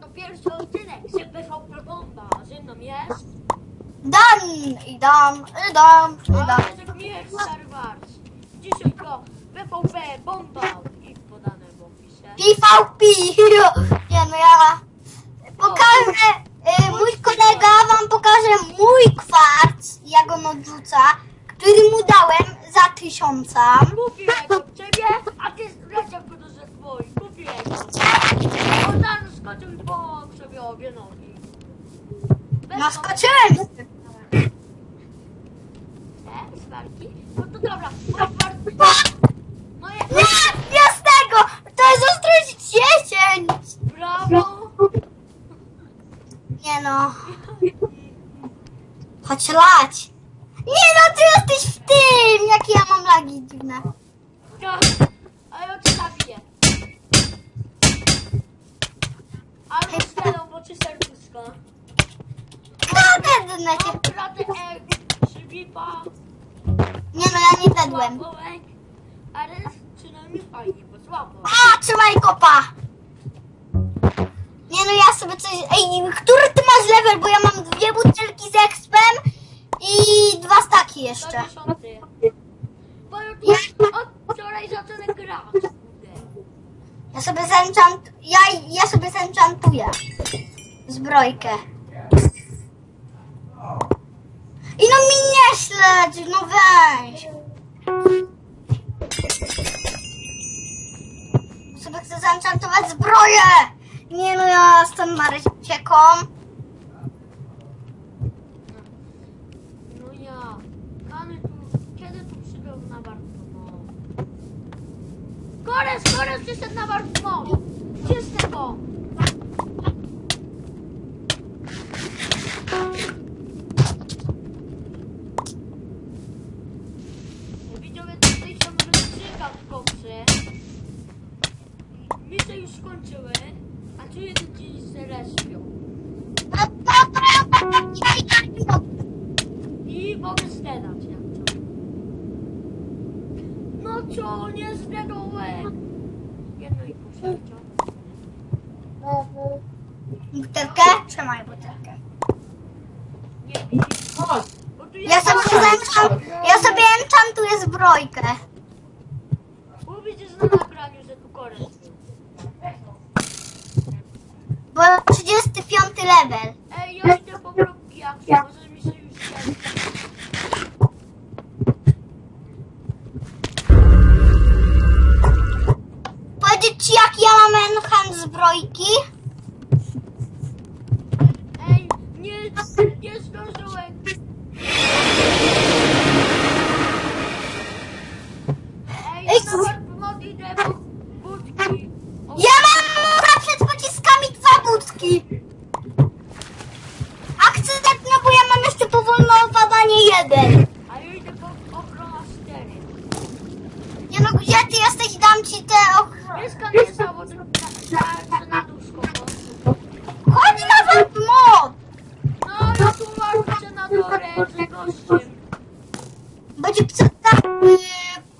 oto pierwszy odcinek z PvP Bomba. Ze mną jest... Dan! I dam, i dam, i dam. Ale że mnie Star Wars. Dzisiaj to PvP Bomba. I podane w opisie. PvP! Nie no ja pokażę, y, mój kolega wam pokaże mój kwarc, jak on odrzuca, który mu dałem za tysiąca. Go od ciebie, a ty zleciał go do skoczył i połamał sobie obie nogi. Bez No skoczyłem! Ale przynajmniej fajnie, bo słabo. A, trzymaj kopa! Nie no, ja sobie coś... Ej, który ty masz level? Bo ja mam dwie butelki z expem i dwa staki jeszcze. Dziesiąty. Bo już od wczoraj zaczynę grać. Ja sobie zenchant... Ja, ja sobie zenchantuję. Zbrojkę. I no mi nie śledź, no weź. Sobie chcę zenchantować zbroję. Nie no, ja jestem Marycieką. No ja. Kamy tu, kiedy tu przybył na Bartmo? Kores, Kores przyszedł na Bartmo! Czyste go! Widzowie, tutaj są rozstrzyga w koksy. Mi się już skończyły, a tu jeden dzień się respią. No to, to ja tak nie I mogę zgadać jak to. Co, nie zgadłem. Jedno i pół serca. Butelkę? Trzymaj butelkę. Nie widzisz. Bo tu Ja sobie, zenchant, ja sobie enchantuję zbrojkę. Bo widzisz na nagraniu, że tu korek był. Bo 35 level. Ci jak ja mam enchant zbrojki? Ej, nie, nie zdążyłem. Ej, Ej, na Bartmod idę po budki. O, Ja mam mucha przed pociskami dwa budki. Akcyzent, no bo ja mam jeszcze powolne opadanie jeden. Będzie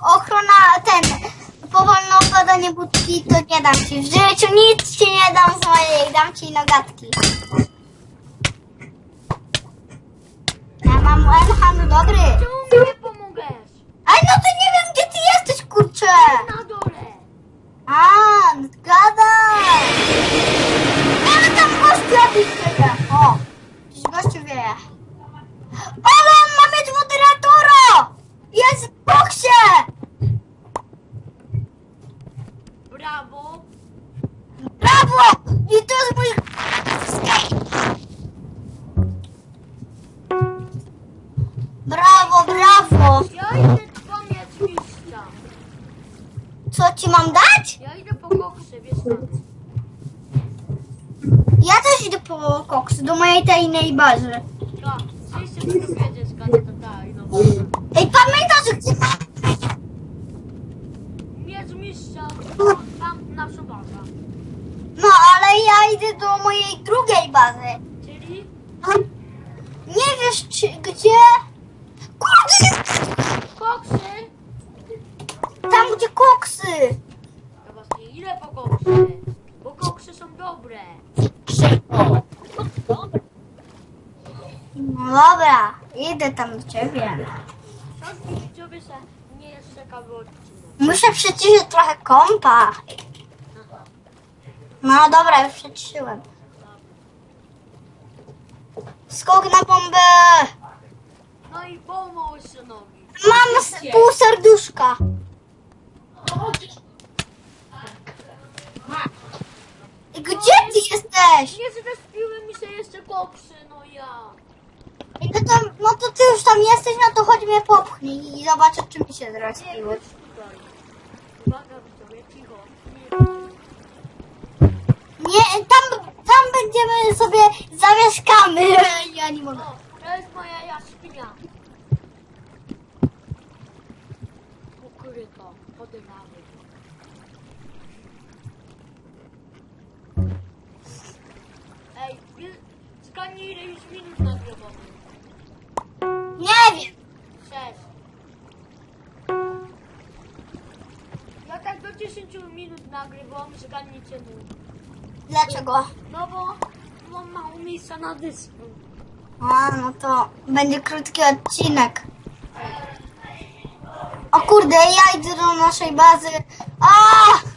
ochrona, ten, powolne opadanie budki, to nie dam ci. W życiu nic ci nie dam z mojej, dam ci nogatki. Ja mam enchant dobry. Co ci mam dać? Ja idę po koksy, wiesz co? Ja też idę po koks do mojej tajnej bazy. Tak, wszyscy tu wiedzieć, skąd to daj, no. Ej, pamiętasz, gdzie. Mieć mistrza, tam nasza baza. No, ale ja idę do mojej drugiej bazy. Czyli? Nie wiesz, czy, gdzie... Kurde, Koksy! tam gdzie koksy. Ile po koksie? Bo koksy są dobre. Krzywo. Dobra. No dobra, idę tam do ciebie. Szanowni widzowie, że nie jest ciekawy odcinek. Muszę przyciszyć trochę kompa. No dobra, już przyciszyłem. Skok na bombę! No i pomóż, szanowni. Mam pół serduszka. Jesteś? Nie zrespiły mi się jeszcze koksy, no ja. I No to, no to ty już tam jesteś, no to chodź mnie popchnij i zobaczę, czy mi się Nie, zrespiły. chodź tutaj. Uwaga widzowie, cicho. Nie. Tam, tam będziemy sobie zamieszkamy. Ja nie mogę. O, to jest moja jaskinia. Ukryto, podywamy. Ej, zgadnij ile już minut nagrywamy. Nie wiem. Sześć. Ja tak do 10 minut nagrywam, zgadnijcie mu. Dlaczego? No bo mam mało miejsca na dysku. A, no to będzie krótki odcinek. O kurde, ja idę do naszej bazy. A!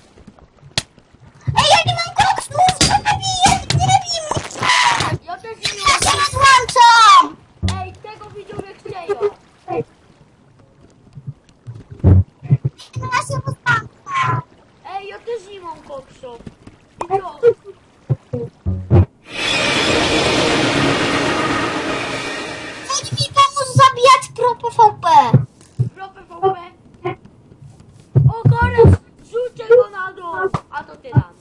Chodź mi pomóc zabijać pro PvP. Pro PvP. O, Gorew, rzucę go na dół. A to ty dam.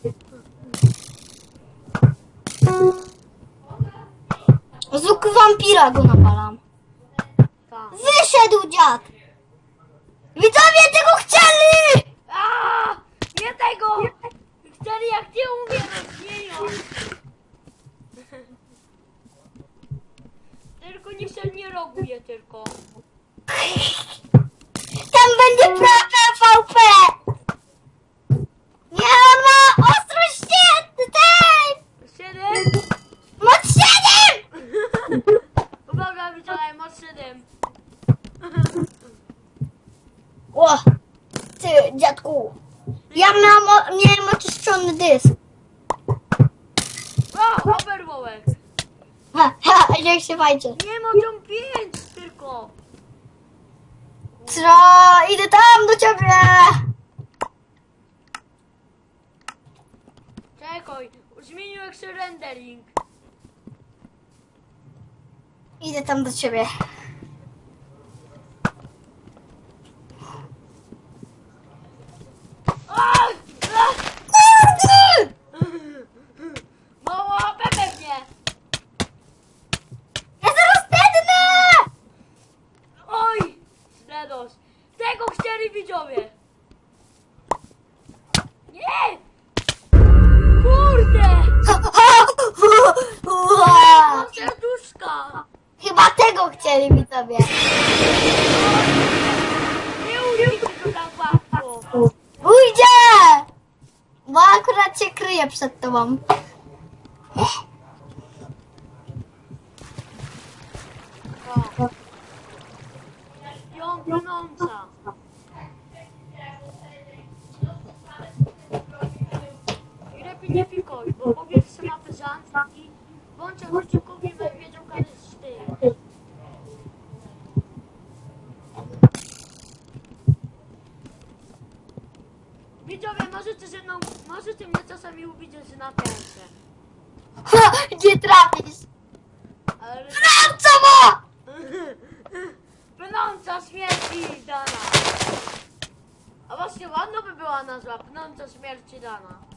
Z łuku wampira go napalam. Tak. Wyszedł dziad! Widzowie tego chcieli! A, nie tego! Wtedy jak ty umieram, nie ją. Tylko nie się nie roguje tylko. Tam będzie pro PvP! Nie, on ma ostrość tej! Siedem. Moc 7! Uwaga, widziałem, masz siedem. O! Ty, dziadku! Ja miałam, o- miałem oczyszczony dysk. O, oberwołek. Ha, ha, niech się fajcie. Nie mogą pięć tylko. Co? Idę tam do ciebie! Czekaj, zmieniłem się rendering. Idę tam do ciebie. A! A! Kurde! Mało HP pewnie. Ja zaraz dednę! Oj, Sledos. Tego widzowie. Nie! Kurde! Mam serduszka. Chyba tego chcieli widzowie. Nie ujdzie go tak łatwo. Ujdzie! Bo akurat się kryje przed tobą. O. Ją i wiedzą kiedy jest ty. Widzowie, możecie ze mną, możecie mnie czasami uwidzieć na piętrze. Ha, nie trafisz. Ale... Co Pnąca śmierci dana. A właśnie ładno by była nazwa, pnąca śmierci dana.